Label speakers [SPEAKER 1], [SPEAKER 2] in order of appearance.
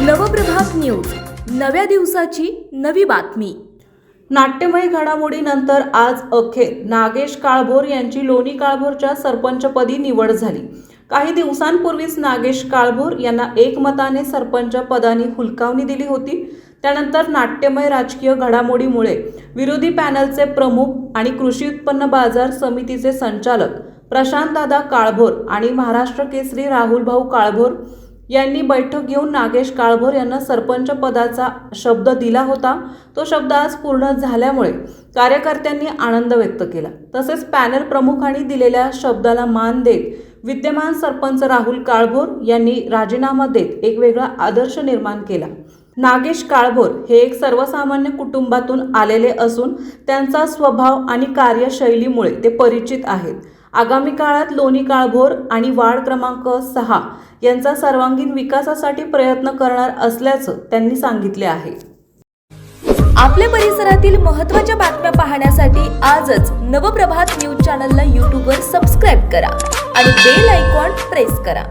[SPEAKER 1] Nav Prabhat news. नव्या दिवसाची नवी बातमी.
[SPEAKER 2] नाट्यमय घडामोडीनंतर आज अखेर नागेश काळभोर यांची लोणी काळभोरच्या सरपंचपदी निवड झाली. काही दिवसांपूर्वीच नागेश काळभोर यांना एकमताने सरपंच पदाने हुलकावणी दिली होती. त्यानंतर नाट्यमय राजकीय घडामोडीमुळे विरोधी पॅनलचे प्रमुख आणि कृषी उत्पन्न बाजार समितीचे संचालक प्रशांतदादा काळभोर आणि महाराष्ट्र केसरी राहुलभाऊ काळभोर यांनी बैठक घेऊन नागेश काळभोर यांना सरपंच पदाचा शब्द दिला होता. तो शब्द आज पूर्ण झाल्यामुळे कार्यकर्त्यांनी आनंद व्यक्त केला. तसेच पॅनल प्रमुखांनी दिलेल्या शब्दाला मान देत विद्यमान सरपंच राहुल काळभोर यांनी राजीनामा देत एक वेगळा आदर्श निर्माण केला. नागेश काळभोर हे एक सर्वसामान्य कुटुंबातून आलेले असून त्यांचा स्वभाव आणि कार्यशैलीमुळे ते परिचित आहेत. आगामी काळात लोणी काळभोर आणि वार्ड क्रमांक सहा यांचा सर्वांगीण विकासासाठी प्रयत्न करणार असल्याचं त्यांनी सांगितले आहे.
[SPEAKER 1] आपल्या परिसरातील महत्त्वाच्या बातम्या पाहण्यासाठी आजच नवप्रभात न्यूज चॅनलला यूट्यूबवर सबस्क्राईब करा आणि बेल आयकॉन प्रेस करा.